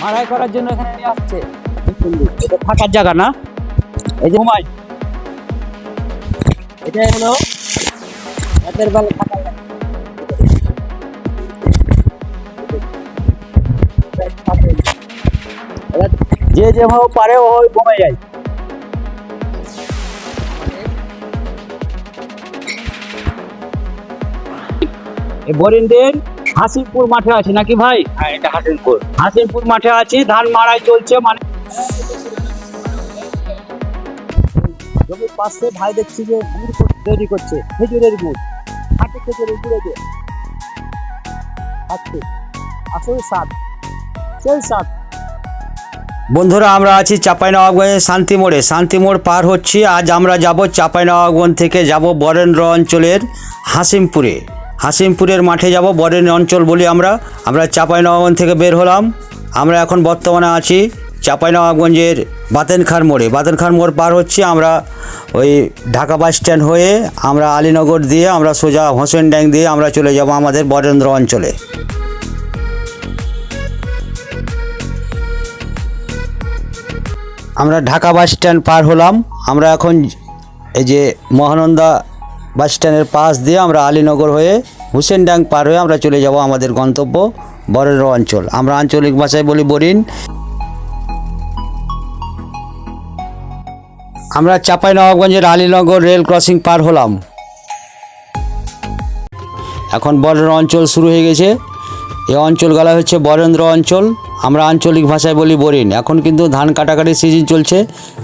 মারাই করার জন্য এখানে আসছে। এটা থাকার জায়গা না? এই যে হুমায় এটা হলো রাতের বেলা থাকার যে যেভাবে পারে ও কমে যায়। এই বরিন্দের হাসিমপুর মাঠে আছে নাকি ভাই? হ্যাঁ এটা হাসিমপুর। হাসিমপুর মাঠে আছি ধান মারাই চলছে মানে জমির পাশে ভাই দেখছি যে গুড় তৈরি করছে খেজুরের গুড়। হাতে খেজুরের গুড়ে দিয়ে আজকে আসলে স্বাদ। সেই স্বাদ। বন্ধুরা আমরা আছি চাঁপাইনবাবগঞ্জের শান্তি মোড়ে। শান্তি মোড় পার হচ্ছি। আজ আমরা যাব চাঁপাইনবাবগঞ্জ থেকে যাব বরেন্দ্র অঞ্চলের হাসিমপুরে। হাসিমপুরের মাঠে যাব বরেন্দ্র অঞ্চল বলি আমরা। আমরা চাঁপাইনবাবগঞ্জ থেকে বের হলাম। আমরা এখন বর্তমানে আছি চাঁপাইনবাবগঞ্জের বাতেনখার মোড়ে। বাতেনখার মোড় পার হচ্ছে আমরা ওই ঢাকা বাস স্ট্যান্ড হয়ে। আমরা আলীনগর দিয়ে, আমরা সোজা হোসেন ড্যাং দিয়ে আমরা চলে যাব আমাদের বরেন্দ্র অঞ্চলে। আমরা ঢাকা বাস স্ট্যান্ড পার হলাম। আমরা এখন এই যে মহানন্দা বাস স্ট্যান্ডের পাশ দিয়ে আমরা আলীনগর হয়ে হুসেন ড্যাং পার হয়ে আমরা চলে যাব আমাদের গন্তব্য বরেন্দ্র অঞ্চল। আমরা আঞ্চলিক ভাষায় বলি বরিন। আমরা চাপাই নবাবগঞ্জের আলীনগর রেল ক্রসিং পার হলাম। এখন বরেন্দ্র অঞ্চল শুরু হয়ে গেছে। এই অঞ্চলগুলো হচ্ছে বরেন্দ্র অঞ্চল। আমরা আঞ্চলিক ভাষায় বলি বরিন। এখন কিন্তু ধান কাটাকাটির সিজন চলছে।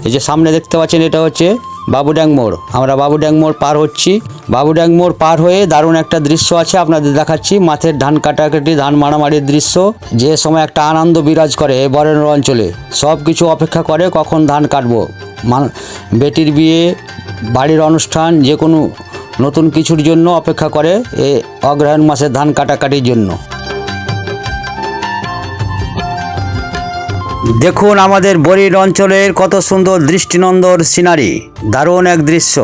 এই যে সামনে দেখতে পাচ্ছেন, এটা হচ্ছে বাবুড্যাং মোড়। আমরা বাবুড্যাং মোড় পার হচ্ছি। বাবুড্যাং মোড় পার হয়ে দারুণ একটা দৃশ্য আছে আপনাদের দেখাচ্ছি। মাঠের ধান কাটাকাটি, ধান মারামারির দৃশ্য। যে সময় একটা আনন্দ বিরাজ করে বরেন্দ্র অঞ্চলে। সব কিছু অপেক্ষা করে কখন ধান কাটবো। মান- বেটির বিয়ে, বাড়ির অনুষ্ঠান, যে কোনো নতুন কিছুর জন্য অপেক্ষা করে এ অগ্রহায়ণ মাসে ধান কাটাকাটির জন্য। দেখুন আমাদের বরির অঞ্চলের কত সুন্দর দৃষ্টিনন্দর সিনারি। দারুণ এক দৃশ্য।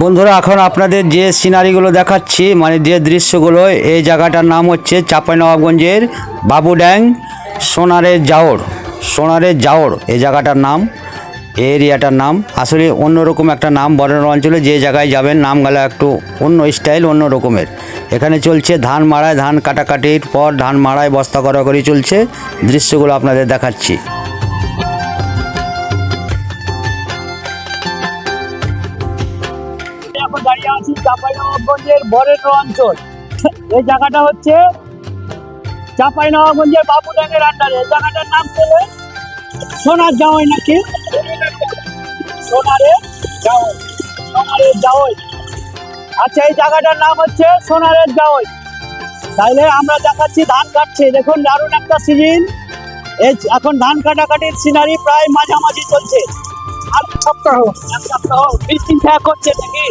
বন্ধুরা, এখন আপনাদের যে সিনারিগুলো দেখাচ্ছি মানে যে দৃশ্যগুলো, এই জায়গাটার নাম হচ্ছে চাঁপাইনবাবগঞ্জের বাবুড্যাং সোনারের জাওড় সোনারের জাওড় এই জায়গাটার নাম। এরিয়াটার নাম। আসলে অন্যরকম একটা নাম বরেন্দ্র অঞ্চলে যে জায়গায় যাবেন নাম নামগুলো একটু অন্য স্টাইল, অন্য রকমের। এখানে চলছে ধান মাড়ায় ধান কাটাকাটির পর ধান মাড়ায় বস্তা করা করাকরি চলছে। দৃশ্যগুলো আপনাদের দেখাচ্ছি। হচ্ছে চাঁপাইনবাবগঞ্জের বাবুডাঙ্গের আন্ডারে। এই জায়গাটার নাম ছিল সোনার জাওয়াই নাকি? সোনারে জাওয়াই সোনারের জাওয়াই আচ্ছা এই জায়গাটার নাম হচ্ছে সোনারের জাওয়াই তাইলে আমরা দেখাচ্ছি ধান কাটছে। দেখুন দারুণ একটা সিজন। এই এখন ধান কাটাকাটির সিনারি প্রায় মাঝামাঝি চলছে। আর সপ্তাহ এক সপ্তাহ বিশ দিন খেয়া করছে নাকি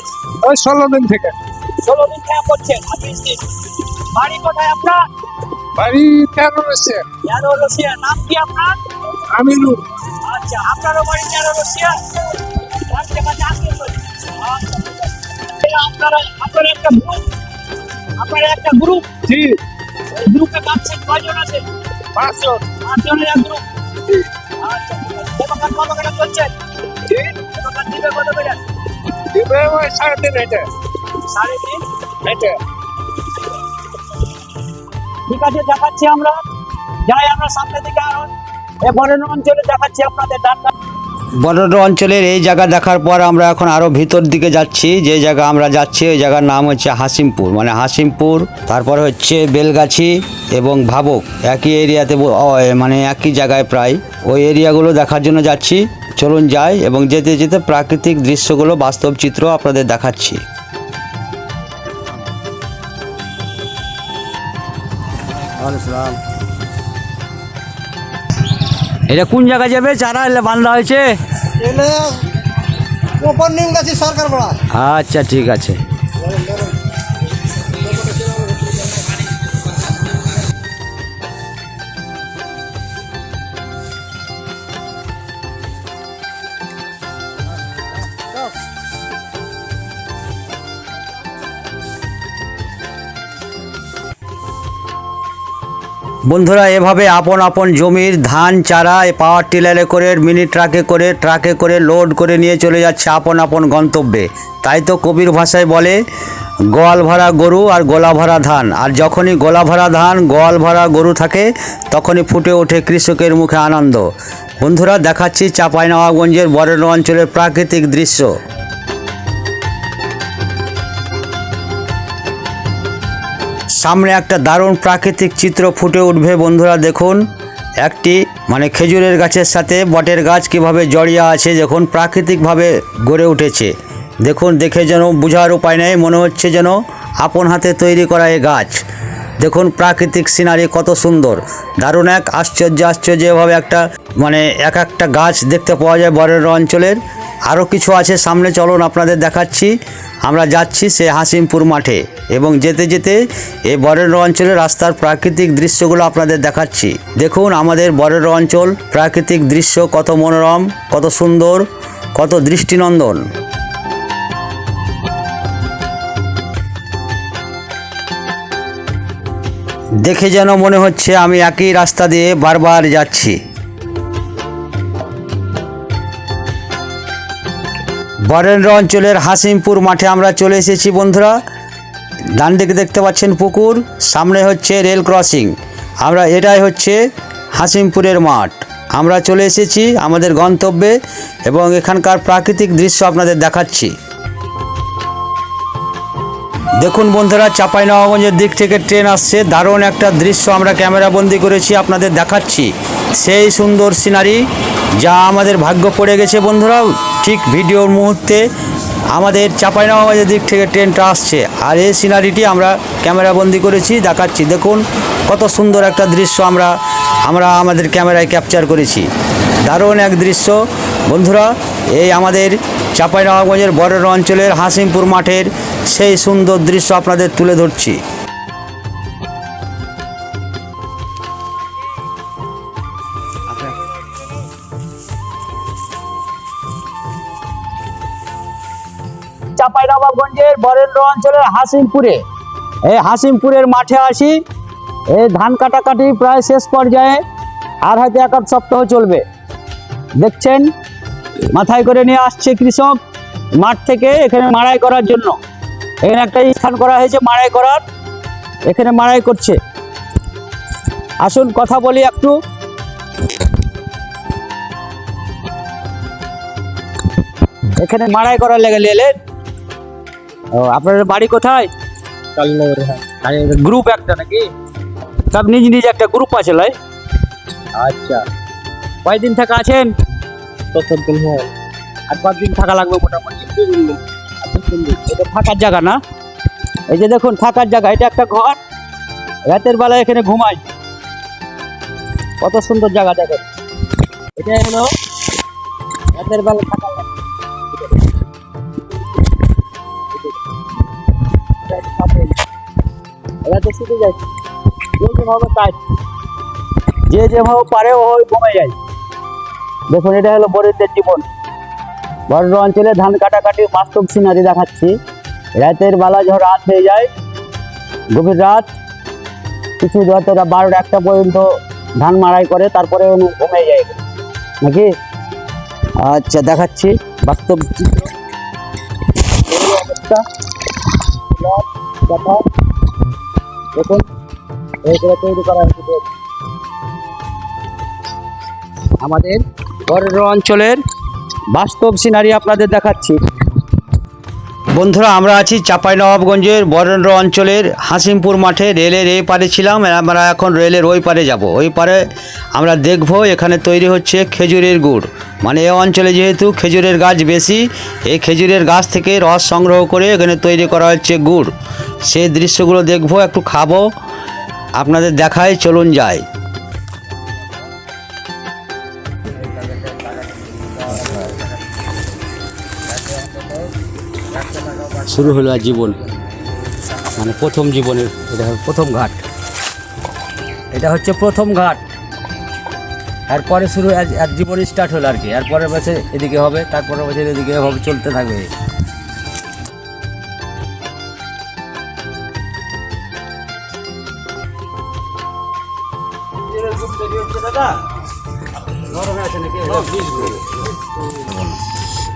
ওই ষোলো দিন থেকে। ষোলো দিন খেয়া করছে আর বিশ দিন বাড়ি কোথায় আপনার? বাড়ি কেন রয়েছে তেরো রসিয়া নাম কি আপনার? আমিরুল আচ্ছা আপনারও বাড়ি তেরো রসিয়া আচ্ছা, ঠিক আছে। আপনারা আপনার একটা গ্রুপ আপনার একটা গ্রুপ জি। গ্রুপে কাটছেন কয়জন আছে। পাঁচজন। পাঁচজনের এক গ্রুপ আচ্ছা কত করে চলছে? জি। দিবে কত করে? দিবে ওই সাড়ে তিন হেঁটে। সাড়ে তিন? হেঁটে। ঠিক আছে দেখাচ্ছি আমরা। যাই আমরা সামনে দিকে আরও। বরেন্দ্র অঞ্চলে দেখাচ্ছি আপনাদের ডাক্তার বরেন্দ্র অঞ্চলের এই জায়গা দেখার পর আমরা এখন আরও ভিতর দিকে যাচ্ছি। যে জায়গা আমরা যাচ্ছি ওই জায়গার নাম হচ্ছে হাসিমপুর। মানে হাসিমপুর তারপর হচ্ছে বেলগাছি এবং ভাবক। একই এরিয়াতে মানে একই জায়গায় প্রায়। ওই এরিয়াগুলো দেখার জন্য যাচ্ছি। চলুন যাই এবং যেতে যেতে প্রাকৃতিক দৃশ্যগুলো বাস্তব চিত্র আপনাদের দেখাচ্ছি। এটা কোন জায়গায় যাবে? চারা এলে বান্ধা হয়েছে? ওপর নিম গাছি সরকার বড়া আচ্ছা ঠিক আছে। বন্ধুরা, এভাবে আপন আপন জমির ধান, চারা পাওয়ার টিলারে করে মিনি ট্রাকে করে ট্রাকে করে লোড করে নিয়ে চলে যাচ্ছে আপন আপন গন্তব্যে। তাই তো কবির ভাষায় বলে, গোয়াল ভরা গরু আর গোলা ভরা ধান। আর যখনই গোলা ভরা ধান, গোয়াল ভরা গরু থাকে, তখনই ফুটে ওঠে কৃষকের মুখে আনন্দ। বন্ধুরা, দেখাচ্ছি চাঁপাইনবাবগঞ্জের বরেন্দ্র অঞ্চলের প্রাকৃতিক দৃশ্য। সামনে একটা দারুণ প্রাকৃতিক চিত্র ফুটে উঠবে বন্ধুরা, দেখুন। একটি মানে খেজুরের গাছের সাথে বটের গাছ কীভাবে জড়িয়ে আছে, দেখুন, প্রাকৃতিকভাবে গড়ে উঠেছে। দেখুন, দেখে যেন বোঝার উপায় নেই, মনে হচ্ছে যেন আপন হাতে তৈরি করা এই গাছ। দেখুন প্রাকৃতিক সিনারি কত সুন্দর। দারুণ এক আশ্চর্য আশ্চর্য এভাবে একটা মানে এক একটা গাছ দেখতে পাওয়া যায় বরেন্দ্র অঞ্চলের। আরও কিছু আছে, সামনে চলুন আপনাদের দেখাচ্ছি। আমরা যাচ্ছি সে হাসিমপুর মাঠে এবং যেতে যেতে এই বরেন্দ্র অঞ্চলের রাস্তার প্রাকৃতিক দৃশ্যগুলো আপনাদের দেখাচ্ছি। দেখুন আমাদের বরেন্দ্র অঞ্চল, প্রাকৃতিক দৃশ্য কত মনোরম, কত সুন্দর, কত দৃষ্টিনন্দন। দেখে যেন মনে হচ্ছে আমি একই রাস্তা দিয়ে বারবার যাচ্ছি। বরেন্দ্র অঞ্চলের হাসিমপুর মাঠে আমরা চলে এসেছি বন্ধুরা। ডান দিকে দেখতে পাচ্ছেন পুকুর, সামনে হচ্ছে রেল ক্রসিং। আমরা এটাই হচ্ছে হাসিমপুরের মাঠ। আমরা চলে এসেছি আমাদের গন্তব্যে এবং এখানকার প্রাকৃতিক দৃশ্য আপনাদের দেখাচ্ছি। দেখুন বন্ধুরা, চাঁপাইনবাবগঞ্জের দিক থেকে ট্রেন আসছে। দারুণ একটা দৃশ্য আমরা ক্যামেরা বন্দি করেছি, আপনাদের দেখাচ্ছি। সেই সুন্দর সিনারি, যা আমাদের ভাগ্য পড়ে গেছে বন্ধুরা, ঠিক ভিডিওর মুহূর্তে আমাদের চাঁপাইনবাবগঞ্জের দিক থেকে ট্রেনটা আসছে। আর এই সিনারিটি আমরা ক্যামেরা বন্দি করেছি, দেখাচ্ছি। দেখুন কত সুন্দর একটা দৃশ্য আমরা আমরা আমাদের ক্যামেরায় ক্যাপচার করেছি। দারুণ এক দৃশ্য। বন্ধুরা এই আমাদের চাঁপাইনবাবগঞ্জের বরের অঞ্চলের হাসিমপুর মাঠের সেই সুন্দর দৃশ্য আপনাদের তুলে ধরছি। চাঁপাইনবাবগঞ্জের বরেন্দ্র অঞ্চলের হাসিমপুরে। এই হাসিমপুরের মাঠে আসি, এই ধান কাটাকাটি প্রায় শেষ পর্যায়ে, আর হয়তো এক সপ্তাহ চলবে। দেখছেন মাথায় করে নিয়ে আসছে কৃষক মাঠ থেকে এখানে মাড়াই করার জন্য। এখানে একটা স্থান করা হয়েছে মাড়াই করার। এখানে মাড়াই করছে। আসুন কথা বলি একটু। এখানে মাড়াই করার লেগে এলেন। ও আপনাদের বাড়ি কোথায়? গ্রুপ একটা নাকি? সব নিজ নিজ একটা গ্রুপ আছে লাই আচ্ছা। কয়দিন থেকে আছেন? আর পাঁচ দিন থাকা লাগবে মোটামুটি? এটা থাকার জায়গা না? এই যে দেখুন, থাকার জায়গা। এটা একটা ঘর। রাতের বেলায় এখানে ঘুমাই। কত সুন্দর জায়গা, দেখেন। এটা হলো রাতের বেলা জায়গা। এরা তো শুধু যায় যে যেভাবে পারে ও ঘুমাই যায় দেখুন, এটা হলো বরেন্দ্রের জীবন বরেন্দ্র অঞ্চলে ধান কাটাকাটির বাস্তব সিনারি দেখাচ্ছি রাতের বেলা যখন রাত হয়ে যায়, গভীর রাত, কিছু হয়তো বারোটা একটা পর্যন্ত ধান মাড়াই করে, তারপরে ঘুমিয়ে যায় নাকি আচ্ছা দেখাচ্ছি বাস্তব। দেখুন তৈরি করা। আমাদের বরেন্দ্র অঞ্চলের বাস্তব সিনারি আপনাদের দেখাচ্ছি। বন্ধুরা, আমরা আছি চাঁপাইনবাবগঞ্জের বরেন্দ্র অঞ্চলের হাসিমপুর মাঠে। রেলের এই পারে ছিলাম, আমরা এখন রেলের ওই পারে যাব। ওই পারে আমরা দেখব, এখানে তৈরি হচ্ছে খেজুরের গুড়। মানে এই অঞ্চলে যেহেতু খেজুরের গাছ বেশি, এই খেজুরের গাছ থেকে রস সংগ্রহ করে এখানে তৈরি করা হচ্ছে গুড়। সেই দৃশ্যগুলো দেখব, একটু খাব। আপনাদের দেখায় চলুন যাই। শুরু হলো আর জীবন। মানে প্রথম জীবনের, এটা প্রথম ঘাট। এটা হচ্ছে প্রথম ঘাট। এরপরে শুরু এক- জীবন স্টার্ট হলো আর কি। এরপরের বছর এদিকে হবে তারপরের বছর এদিকে হবে, চলতে থাকবে।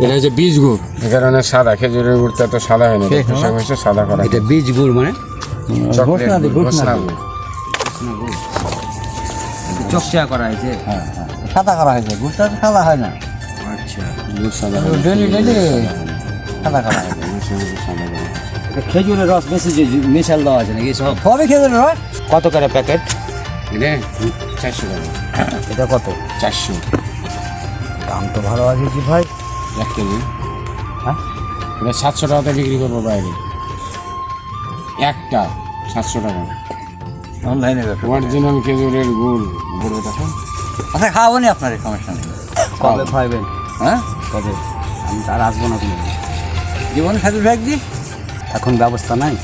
এটা হচ্ছে বীজ গুড়। এ কারণে সাদা খেজুরের গুড়টা তো সাদা হয় না পোশাক হচ্ছে সাদা করা। এটা বীজ গুড় মানে? গুড়, ঘোষণা গুড়। চকচা করা হয়েছে। সাদা করা হয়েছে। গুড়টা তো সাদা হয় না। আচ্ছা। গুড় সাদা ডেলি ডেলি সাদা করা হয়েছে। খেজুরের রস বেশি যে মিশাল দেওয়া আছে নাকি সব? কত করে প্যাকেট? এটা চারশো টাকা। এটা কত? চারশো। দাম তো ভালো আছে কি ভাই। এক কেজি। হ্যাঁ? এটা সাতশো টাকাতে বিক্রি করব বাইরে। একটা সাতশো টাকা। অনলাইনে অরিজিনাল খেজুরের গুড়। গুড় দেখো আচ্ছা খাওয়াবো নি আপনার সমস্যা নেই। কবে খাইবেন? হ্যাঁ? কবে? আমি তার আসব না কোনো জীবন খেতে ব্যাগ দি। এখন ব্যবস্থা নাই।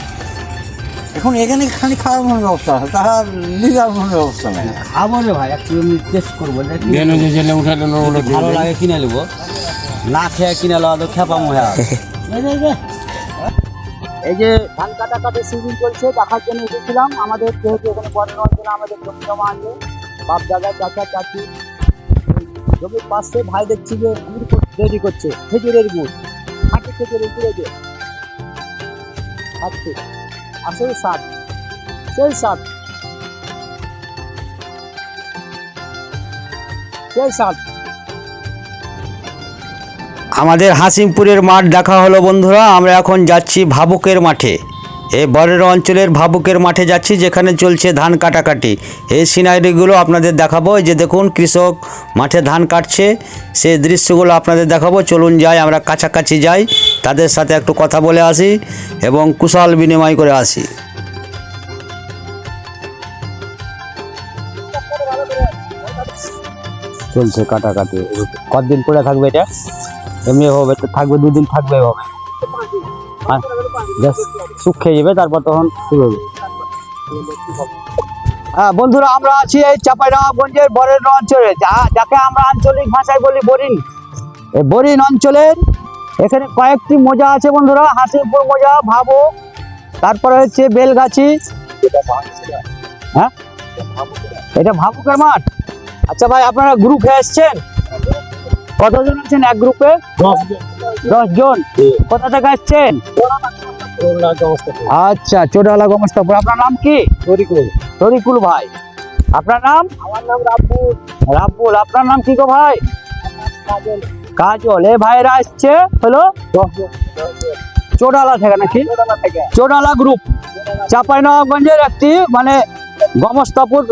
এখন এখানে খালি খাওয়ার মনে ব্যবস্থা আছে তাহার লিগার মনে ব্যবস্থা নেই। খাব রে ভাই একটু আমি টেস্ট করব। ভালো লাগে কিনে নেব। না খেয়ে কিনে নেওয়া তো খেপাম হয়ে। এই যে ধান কাটা কাটা সিজন চলছে, দেখার জন্য এসেছিলাম আমাদের যেহেতু এখানে বর্ণ অঞ্চলে আমাদের জমি জমা আছে, বাপ দাদা, চাচা, চাচি। জমির পাশে ভাই দেখছি যে গুড় তৈরি করছে, খেজুরের গুড়। খাঁটি খেজুরের গুড় যে। খাচ্ছে আসলে স্বাদ। সেই স্বাদ। সেই স্বাদ। আমাদের হাসিমপুরের মাঠ দেখা হলো বন্ধুরা। আমরা এখন যাচ্ছি ভাবুকের মাঠে। এ বরের অঞ্চলের ভাবুকের মাঠে যাচ্ছি, যেখানে চলছে ধান কাটাকাটি। এই সিনারিগুলো আপনাদের দেখাবো। যে দেখুন, কৃষক মাঠে ধান কাটছে। সেই দৃশ্যগুলো আপনাদের দেখাবো। চলুন যাই, আমরা কাছাকাছি যাই। তাদের সাথে একটু কথা বলে আসি এবং কুশল বিনিময় করে আসি। চলছে কাটাকাটি। কতদিন পরে থাকবে এটা? এমনি হবে থাকবে, দুদিন থাকবে হবে সুখ খেয়ে যাবে, তারপর তখন শুরু হবে। হ্যাঁ বন্ধুরা, আমরা আছি এই চাঁপাইনবাবগঞ্জের বরেন অঞ্চলে। যা, যাকে আমরা আঞ্চলিক ভাষায় বলি বরিন। এই বরিন অঞ্চলের এখানে কয়েকটি মোজা আছে বন্ধুরা, হাসিমপুর মোজা, ভাবো, তারপরে হচ্ছে বেলগাছি। হ্যাঁ? এটা ভাবুকের মাঠ? আচ্ছা ভাই, আপনারা গ্রুপ হয়ে এসছেন? কতজন আছেন এক গ্রুপে? দশ জন কোথা থেকে আসছেন? আচ্ছা চোটালা গমস্তাপুর। আপনার নাম কি? তরিকুল। তরিকুল ভাই। আপনার নাম? আমার নাম রাব্বুল। রাব্বুল। আপনার নাম কি গো ভাই? কাজল। এ ভাইরা আসছে হলো? চোডালা থেকে নাকি? চোডালা গ্রুপ। চাঁপাইনবাবগঞ্জের একটি মানে গমস্তাপুর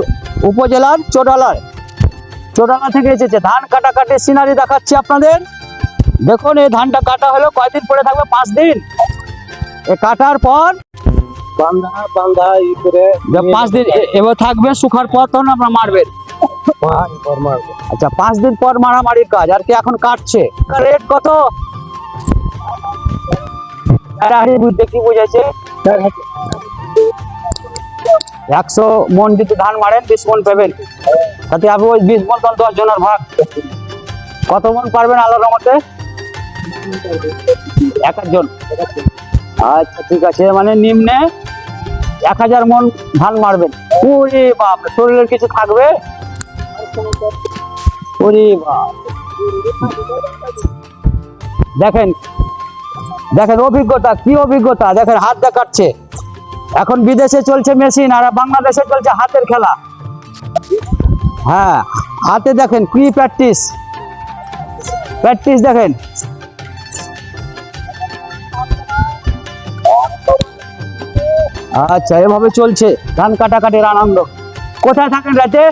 উপজেলার চোডালার চোডালা থেকে এসেছে। ধান কাটা কাটে সিনারি দেখাচ্ছি আপনাদের। দেখুন এই ধানটা কাটা হলো কয়দিন পরে থাকবে? পাঁচ দিন। এ কাটার পর বান্ধা বান্ধা ই করে পাঁচ দিন। এবার থাকবে শুকার পর তখন আপনারা মারবেন। আচ্ছা পাঁচ দিন পর মারামারির কাজ আর কি এখন কাটছে? রেট কত? বুঝতে কি বুঝেছে? একশো মন যদি ধান মারেন বিশ মন পাবেন। তাতে আপনি ওই বিশ মন দশ জনের ভাগ। কত মন পারবেন আল্লাহর মতে এক একজন আচ্ছা ঠিক আছে মানে নিম্নে এক হাজার মন ধান মারবেন। ওরে বাপ শরীরের কিছু থাকবে? ওরে বাপ দেখেন দেখেন অভিজ্ঞতা, কি অভিজ্ঞতা? দেখেন, হাত দেখাচ্ছে। এখন বিদেশে চলছে মেশিন, আর বাংলাদেশে চলছে হাতের খেলা। হ্যাঁ হাতে দেখেন কি প্র্যাকটিস প্র্যাকটিস দেখেন। আচ্ছা এভাবে চলছে, ধান কাটাকাটির আনন্দ। কোথায় থাকেন রাতে?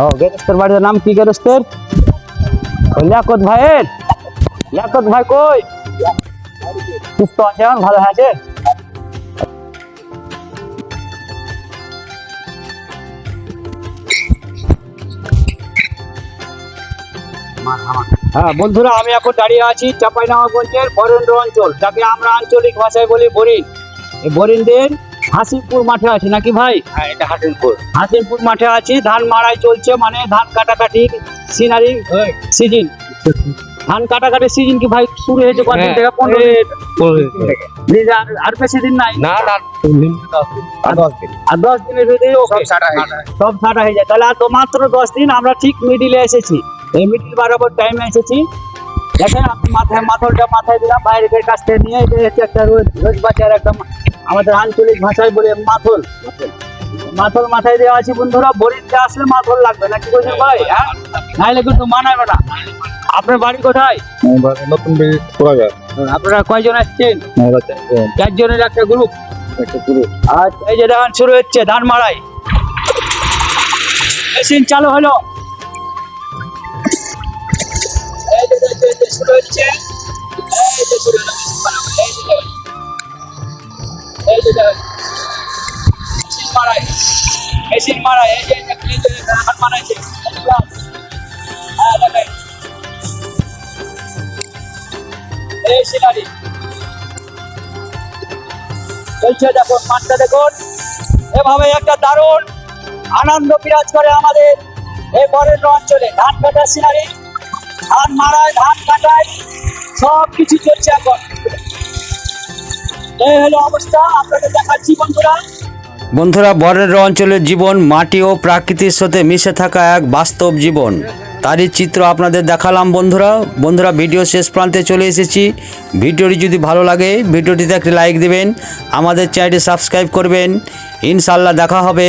ও, গেরস্তের বাড়ির নাম কি গেরস্তের? ওই লিয়াকত ভাইয়ের। লিয়াকত ভাই কই? সুস্থ আছে ভালো আছে হ্যাঁ বন্ধুরা আমি এখন দাঁড়িয়ে আছি চাঁপাইনবাবগঞ্জের বরেন্দ্র অঞ্চল যাকে আমরা আঞ্চলিক ভাষায় বলি বরিন। এই বরিনদের হাসিমপুর মাঠে আছে নাকি ভাই? হ্যাঁ এটা হাসিমপুর হাসিমপুর মাঠে আছি ধান মাড়াই চলছে মানে ধান কাটাকাটির সিনারি সিজন। ধান কাটাকাটির সিজন কি ভাই? শুরু হয়েছে কদিন থেকে? পনেরো আর বেশি দিন নাই? না না আর দশ দিনের ভিতরে সব সাটা হয়ে যায়। তাহলে আর তো মাত্র দশ দিন আমরা ঠিক মিডিলে এসেছি। এই মিডিল বরাবর টাইমে এসেছি। দেখেন আপনি মাথায় মাথলটা মাথায় দিলাম বাইরের কাছ থেকে নিয়ে এটা হচ্ছে একটা রোজ বাজার একটা আমাদের আঞ্চলিক ভাষায় বলে মাথল। মাথল মাথায় দেওয়া আছে বন্ধুরা বরিশটা আসলে মাথল লাগবে না কি বলছেন ভাই হ্যাঁ? নাইলে কিন্তু মানাবে না। আপনার বাড়ি কোথায়? নতুন আপনারা কয়জন আসছেন? চারজনের একটা গ্রুপ আচ্ছা এই যে ধান শুরু হচ্ছে ধান মারাই মেশিন চালু হলো। হ্যাঁ এভাবে একটা দারুণ আনন্দ বিরাজ করে আমাদের এই বরেন্দ্র অঞ্চলে। ধান কাটার সিনারি ধান মারায় ধান কাটায় সব কিছু চলছে এখন। এই হলো অবস্থা, আপনাদের দেখাচ্ছি বন্ধুরা। বন্ধুরা বরেন্দ্র অঞ্চলের জীবন, মাটি ও প্রাকৃতির সাথে মিশে থাকা এক বাস্তব জীবন। তারই চিত্র আপনাদের দেখালাম বন্ধুরা। বন্ধুরা, ভিডিও শেষ প্রান্তে চলে এসেছি। ভিডিওটি যদি ভালো লাগে, ভিডিওটিতে একটি লাইক দেবেন। আমাদের চ্যানেলটি সাবস্ক্রাইব করবেন। ইনশাল্লাহ দেখা হবে।